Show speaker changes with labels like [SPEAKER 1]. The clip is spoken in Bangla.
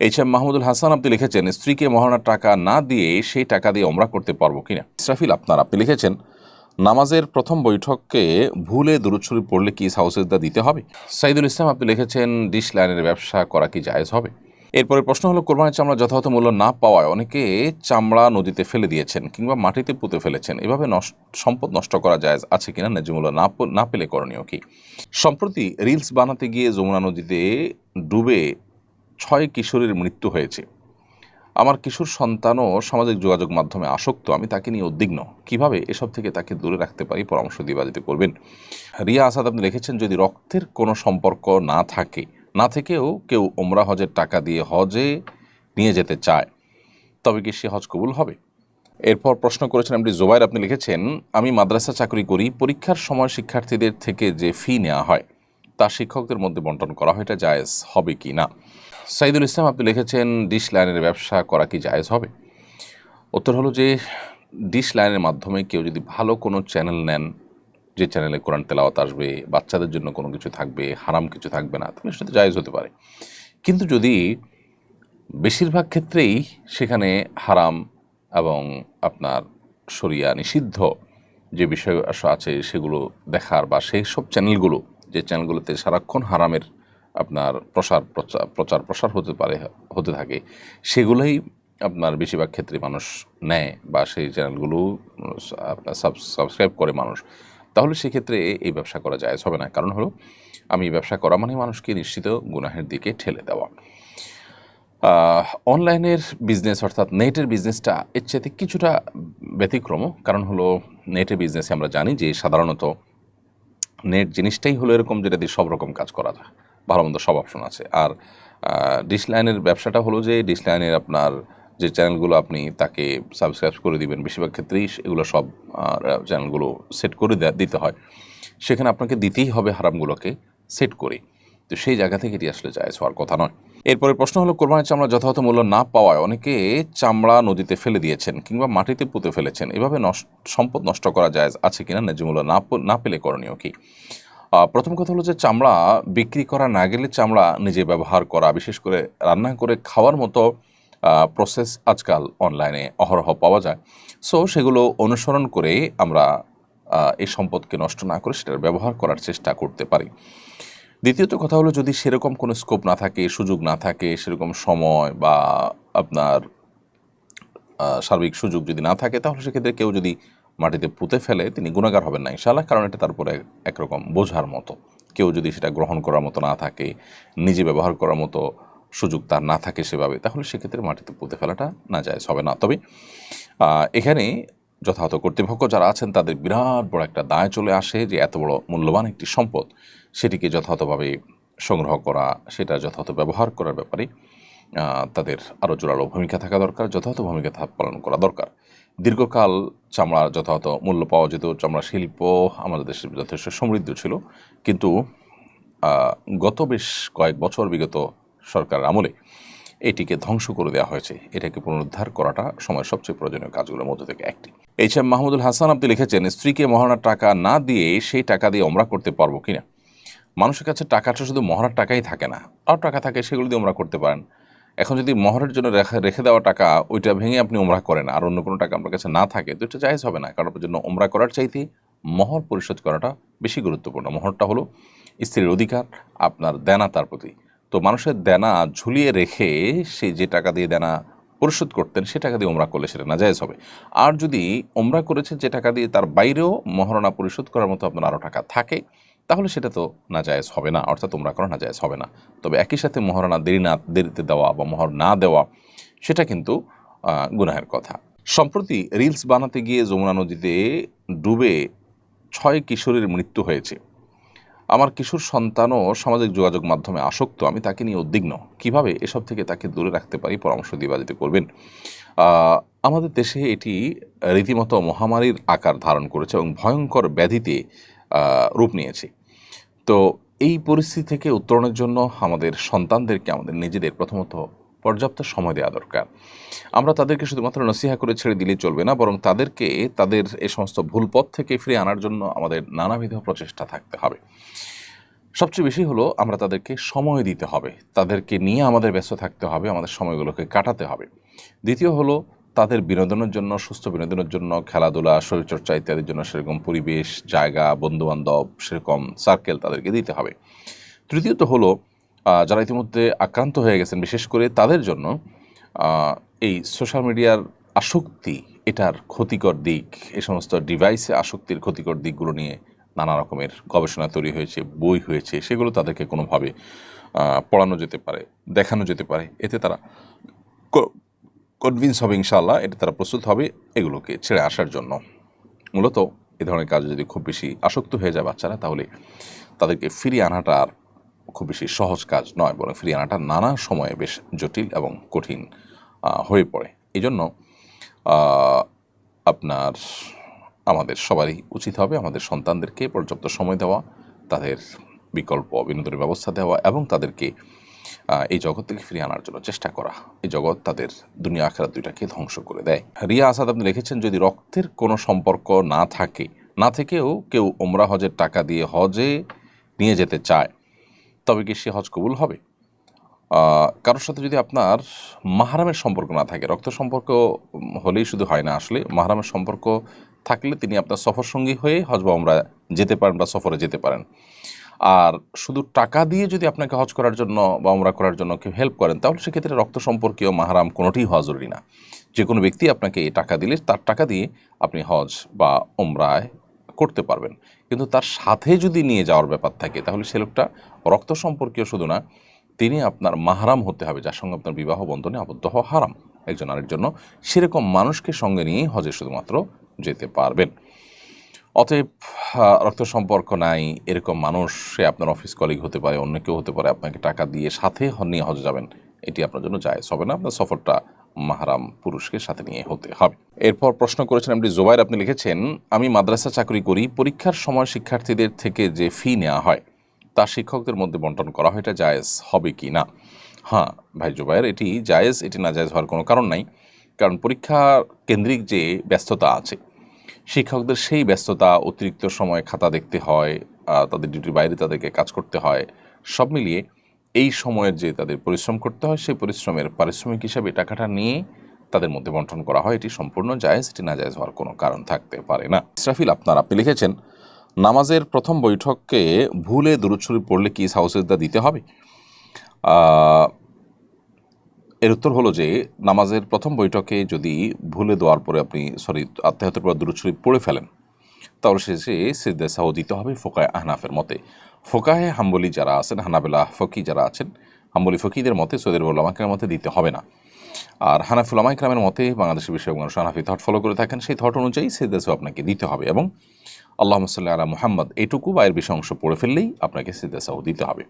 [SPEAKER 1] এইচ এম মাহমুদুল হাসান, আপনি লিখেছেন, স্ত্রীকে মহারণার টাকা না দিয়ে সেই টাকা দিয়ে ওমরা করতে পারব কিনা? ইসরাফিল, আপনার, আপনি লিখেছেন, নামাজের প্রথম বৈঠককে ভুলে দুরুদ পড়লে কি সাউসেজদা দিতে হবে? সাইদুল ইসলাম, আপনি লিখেছেন, ডিশ লাইনের ব্যবসা করা কি জায়েজ হবে? এরপরে প্রশ্ন হলো, কোরবানির চামড়া যথাযথ মূল্য না পাওয়ায় অনেকে চামড়া নদীতে ফেলে দিয়েছেন কিংবা মাটিতে পুঁতে ফেলেছেন। এভাবে নষ্ট, সম্পদ নষ্ট করা যায় আছে কিনা? ন্যায্য মূল্য না না পেলে করণীয় কি? সম্প্রতি রিলস বানাতে গিয়ে যমুনা নদীতে ডুবে ছয় কিশোরের মৃত্যু হয়েছে। আমার কিশোর সন্তানও সামাজিক যোগাযোগ মাধ্যমে আসক্ত, আমি তাকে নিয়ে উদ্বিগ্ন। কীভাবে এসব থেকে তাকে দূরে রাখতে পারি? পরামর্শ দিয়ে বাজিতে করবেন। রিয়া আসাদ, আপনি লিখেছেন, যদি রক্তের কোনো সম্পর্ক না থাকে, না থেকেও কেউ ওমরা হজের টাকা দিয়ে হজে নিয়ে যেতে চায়, তবে কি সে হজ কবুল হবে? এরপর প্রশ্ন করেছেন আপনি জোবাইর আপনি লিখেছেন, আমি মাদ্রাসা চাকরি করি, পরীক্ষার সময় শিক্ষার্থীদের থেকে যে ফি নেওয়া হয়, তা শিক্ষকদের মধ্যে বন্টন করা হয়, এটা জায়েজ হবে কি না? সাইদুল ইসলাম, আপনি লিখেছেন ডিশ লাইনের ব্যবসা করা কি জায়েজ হবে? উত্তর হলো যে ডিশ লাইনের মাধ্যমে কেউ যদি ভালো কোনো চ্যানেল নেন, যে চ্যানেলে কোরআন তেলাওয়াত আসবে, বাচ্চাদের জন্য কোনো কিছু থাকবে, হারাম কিছু থাকবে না, তাহলে সেটা জায়েজ হতে পারে। কিন্তু যদি বেশিরভাগ ক্ষেত্রেই সেখানে হারাম এবং আপনার শরিয়া নিষিদ্ধ যে বিষয় আছে সেগুলো দেখার বা সেই সব চ্যানেলগুলো যে চ্যানেলগুলোতে সারাক্ষণ হারামের আপনার প্রসার প্রচার প্রসার হতে পারে, হতে থাকে। সেগুলোই আপনার বেশিরভাগ ক্ষেত্রে মানুষ নেয় বা সেই চ্যানেলগুলো আপনার সাবস্ক্রাইব করে মানুষ। তাহলে সেক্ষেত্রে এই ব্যবসা করা যায়, হবে না। কারণ হলো, আমি ব্যবসা করা মানে মানুষকে নিশ্চিত গুনাহের দিকে ঠেলে দেওয়া। অনলাইনের বিজনেস অর্থাৎ নেটের বিজনেসটা এর চাইতে কিছুটা ব্যতিক্রম। কারণ হলো, নেটের বিজনেসে আমরা জানি যে সাধারণত, নেট জিনিসটাই হলো এরকম যেটা দিয়ে সব রকম কাজ করা যায়। ভালো মন্দ সব অপশন আছে। আর ডিশ লাইনের ব্যবসাটা হলো যে ডিশ লাইনের আপনার যে চ্যানেলগুলো আপনি তাকে সাবস্ক্রাইব করে দিবেন, বেশিরভাগ ক্ষেত্রেই এগুলো সব চ্যানেলগুলো সেট করে দিতে হয়। সেখানে আপনাকে দিতেই হবে হারামগুলোকে সেট করে। তো সেই জায়গা থেকে এটি আসলে যায় হওয়ার কথা নয়। এরপরে প্রশ্ন হলো, কোরবানির চামড়া যথাযথ মূল্য না পাওয়ায় অনেকে চামড়া নদীতে ফেলে দিয়েছেন কিংবা মাটিতে পুঁতে ফেলেছেন। এভাবে নষ্ট, সম্পদ নষ্ট করা যায় আছে কিনা? ন্যায্য মূল্য না না পেলে করণীয় কি? প্রথম কথা হলো যে চামড়া বিক্রি করা না গেলে চামড়া নিজে ব্যবহার করা, বিশেষ করে রান্না করে খাওয়ার মতো প্রসেস আজকাল অনলাইনে অহরহ পাওয়া যায়। সো সেগুলো অনুসরণ করে আমরা এই সম্পদকে নষ্ট না করে সেটার ব্যবহার করার চেষ্টা করতে পারি। দ্বিতীয়ত কথা হলো যদি সেরকম কোনো স্কোপ না থাকে, সুযোগ না থাকে, সেরকম সময় বা আপনার সার্বিক সুযোগ যদি না থাকে, তাহলে সেক্ষেত্রে কেউ যদি মাটিতে পুঁতে ফেলে তিনি গুণাগার হবেন না, ইনশাআল্লাহ, কারণ এটা তারপরে একরকম বোঝার মতো। কেউ যদি সেটা গ্রহণ করার মতো না থাকে, নিজে ব্যবহার করার মতো সুযোগ তার না থাকে সেভাবে, তাহলে সেক্ষেত্রে মাটিতে পুঁতে ফেলাটা না যায় হবে না। তবে এখানে যথাযথ কর্তৃপক্ষ যারা আছেন, তাদের বিরাট বড় একটা দায় চলে আসে যে এত বড় মূল্যবান একটি সম্পদ সেটিকে যথাযথভাবে সংগ্রহ করা, সেটা যথাযথ ব্যবহার করার ব্যাপারে তাদের আরও জোরালো ভূমিকা থাকা দরকার, যথাযথ ভূমিকা পালন করা দরকার। দীর্ঘকাল চামড়া যথাযথ মূল্য পাওয়া যেত, চামড়া শিল্প আমাদের দেশে যথেষ্ট সমৃদ্ধ ছিল। কিন্তু গত বেশ কয়েক বছর বিগত সরকারের আমলে এটিকে ধ্বংস করে দেওয়া হয়েছে। এটাকে পুনরুদ্ধার করাটা সময়ের সবচেয়ে প্রয়োজনীয় কাজগুলোর মধ্যে থেকে একটি। এইচ এম মাহমুদুল হাসান আপনি লিখেছেন, স্ত্রীকে মহারণার টাকা না দিয়ে সেই টাকা দিয়ে ওমরা করতে পারব কিনা? মানুষের কাছে টাকাটা শুধু মহারার টাকাই থাকে না। আর টাকা থাকে সেগুলো দিয়ে ওমরা করতে পারেন। এখন যদি মহরের জন্য রেখে রেখে দেওয়া টাকা, ওইটা ভেঙে আপনি ওমরা করেন, আর অন্য কোনো টাকা আপনার কাছে না থাকে, তো এটা জায়জ হবে না। কারণ আপনার জন্য ওমরা করার চাইতে মহর পরিশোধ করাটা বেশি গুরুত্বপূর্ণ। মহরটা হলো স্ত্রীর অধিকার, আপনার দেনা তার প্রতি। তো মানুষের দেনা ঝুলিয়ে রেখে সে যে টাকা দিয়ে দেনা পরিশোধ করতেন, সে টাকা দিয়ে ওমরা করলে সেটা নাজায়জ হবে। আর যদি ওমরা করেছেন যে টাকা দিয়ে, তার বাইরেও মহারণা পরিশোধ করার মতো আপনার আরও টাকা থাকে তাহলে সেটা তো নাজায়জ হবে না, অর্থাৎ তোমরা করা নাজায়জ হবে না। তবে একই সাথে মহারণা দেরি না, দেরিতে দেওয়া বা মহর না দেওয়া, সেটা কিন্তু গুনাহের কথা। সম্প্রতি রিলস বানাতে গিয়ে যমুনা নদীতে ডুবে ছয় কিশোরের মৃত্যু হয়েছে। আমার কিশোর সন্তানও সামাজিক যোগাযোগ মাধ্যমে আসক্ত, আমি তাকে নিয়ে উদ্বিগ্ন। কীভাবে এসব থেকে তাকে দূরে রাখতে পারি, পরামর্শ দিয়ে বাজিতে করবেন আমাদের দেশে এটি রীতিমতো মহামারীর আকার ধারণ করেছে এবং ভয়ঙ্কর ব্যাধিতে রূপ নিয়েছে। তো এই পরিস্থিতি থেকে উত্তরণের জন্য আমাদের সন্তানদেরকে আমাদের নিজেদের প্রথমত পর্যাপ্ত সময় দেওয়া দরকার। আমরা তাদেরকে শুধুমাত্র নসিহা করে ছেড়ে দিলে চলবে না, বরং তাদেরকে তাদের এই সমস্ত ভুল পথ থেকে ফিরে আনার জন্য আমাদের নানাবিধ প্রচেষ্টা থাকতে হবে। সবচেয়ে বেশি হলো আমরা তাদেরকে সময় দিতে হবে। তাদেরকে নিয়ে আমাদের ব্যস্ত থাকতে হবে, আমাদের সময়গুলোকে কাটাতে হবে। দ্বিতীয় হলো তাদের বিনোদনের জন্য, সুস্থ বিনোদনের জন্য খেলাধুলা, শরীরচর্চা ইত্যাদির জন্য সেরকম পরিবেশ, জায়গা, বন্ধুবান্ধব, সেরকম সার্কেল তাদেরকে দিতে হবে। তৃতীয়ত হলো যারা ইতিমধ্যে আক্রান্ত হয়ে গেছেন, বিশেষ করে তাদের জন্য এই সোশ্যাল মিডিয়ার আসক্তি, এটার ক্ষতিকর দিক, এ সমস্ত ডিভাইসে আসক্তির ক্ষতিকর দিকগুলো নিয়ে নানা রকমের গবেষণা তৈরি হয়েছে, বই হয়েছে, সেগুলো তাদেরকে কোনোভাবে পড়ানো যেতে পারে, দেখানো যেতে পারে। এতে তারা কনভিন্স হবে ইনশাআল্লাহ, এটা তারা প্রস্তুত হবে এগুলোকে ছেড়ে আসার জন্য। মূলত এ ধরনের কাজে যদি খুব বেশি আসক্ত হয়ে যায় বাচ্চারা, তাহলে তাদেরকে ফিরিয়ে আনাটা আর খুব বেশি সহজ কাজ নয়, বরং ফিরিয়ে আনাটা নানা সময়ে বেশ জটিল এবং কঠিন হয়ে পড়ে। এই জন্য আপনার, আমাদের সবারই উচিত হবে, আমাদের সন্তানদেরকে পর্যাপ্ত সময় দেওয়া, তাদের বিকল্প, বিনোদনের ব্যবস্থা দেওয়া এবং তাদেরকে এই জগৎ থেকে ফিরিয়ে আনার জন্য চেষ্টা করা। এই জগৎ তাদের দুনিয়া আখেরাত দুইটাকে ধ্বংস করে দেয়। রিয়া আসাদ আপনি লিখেছেন, যদি রক্তের কোনো সম্পর্ক না থাকে, না থেকেও কেউ ওমরা হজের টাকা দিয়ে হজে নিয়ে যেতে চায়, তবে কি সে হজ কবুল হবে? কারোর সাথে যদি আপনার মাহারামের সম্পর্ক না থাকে রক্ত সম্পর্ক হলেই শুধু হয় না আসলে, মাহারামের সম্পর্ক থাকলে তিনি আপনার সফর সঙ্গী হয়ে হজ বা আমরা যেতে পারেন বা সফরে যেতে পারেন। আর শুধু টাকা দিয়ে যদি আপনাকে হজ করার জন্য বা উমরা করার জন্য কেউ হেল্প করেন, তাহলে সেক্ষেত্রে রক্ত সম্পর্কীয় মাহারাম কোনোটিই হওয়া জরুরি না। যে কোনো ব্যক্তি আপনাকে টাকা দিলে তার টাকা দিয়ে আপনি হজ বা ওমরায় করতে পারবেন। কিন্তু তার সাথে যদি নিয়ে যাওয়ার ব্যাপার থাকে, তাহলে সে লোকটা রক্ত সম্পর্কীয় শুধু না, তিনি আপনার মাহারাম হতে হবে, যার সঙ্গে আপনার বিবাহ বন্ধনে আবদ্ধ হওয়া হারাম। একজন আরেকজন সেরকম মানুষকে সঙ্গে নিয়েই হজে শুধুমাত্র যেতে পারবেন। অতএব রক্ত সম্পর্ক নাই, এরকম মানুষ, সে আপনার অফিস কলিগ হতে পারে, অন্য কেউ হতে পারে, আপনাকে টাকা দিয়ে সাথে নিয়ে হজে যাবেন। এটি আপনার জন্য জায়েজ হবে না, আপনার সফরটা মাহারাম পুরুষকে সাথে নিয়ে হতে হবে। এরপর প্রশ্ন করেছেন আপনি জোবাইর আপনি লিখেছেন, আমি মাদ্রাসা চাকরি করি, পরীক্ষার সময় শিক্ষার্থীদের থেকে যে ফি নেওয়া হয়, তা শিক্ষকদের মধ্যে বন্টন করা হয়, এটা জায়েজ হবে কি না? হ্যাঁ ভাই জোবাইর এটি জায়েজ, এটি না জায়েজ হওয়ার কোনো কারণ নাই। কারণ পরীক্ষা কেন্দ্রিক যে ব্যস্ততা আছে শিক্ষকদের সেই ব্যস্ততা, অতিরিক্ত সময় খাতা দেখতে হয় তাদের ডিউটির বাইরে তাদেরকে কাজ করতে হয়, সব মিলিয়ে এই সময়ের যে তাদের পরিশ্রম করতে হয়, সেই পরিশ্রমের পারিশ্রমিক হিসাবে টাকাটা নিয়ে তাদের মধ্যে বন্টন করা হয়। এটি সম্পূর্ণ জায়েজ, এটি না জায়েজ হওয়ার কোনো কারণ থাকতে পারে না। ইসরাফিল, আপনার আপনি লিখেছেন, নামাজের প্রথম বৈঠককে ভুলে দূরচ্ছরি পড়লে কি সাউসেজদা দিতে হবে? এর উত্তর হলো যে, নামাজের প্রথম বৈঠকে যদি ভুলে দেওয়ার পরে আপনি, সরি আত্মাহতের পর দূরচ্ছরি পড়ে ফেলেন, তাহলে শেষে সিদ্ধে সাহ দিতে হবে ফোকায় আহনাফের মতে। ফোকাহে হাম্বলি যারা আছেন, হানাবেলা ফকি যারা আছেন, হাম্বলি ফকিদের মতে সৈদের ওলামাকের মতে দিতে হবে না। আর হানাফি ওলামা ইকরামের মতে বাংলাদেশের বিষয়ে মানুষ হানাফি থট ফলো করে থাকেন, সেই থট অনুযায়ী সিদ্ধে সাহ আপনাকে দিতে হবে এবং আল্লাহ সাল্লাহ আলা মোহাম্মদ এটুকু বা এর বিষয় অংশ পড়ে ফেললেই আপনাকে সিদ্ধে সাহ দিতে হবে।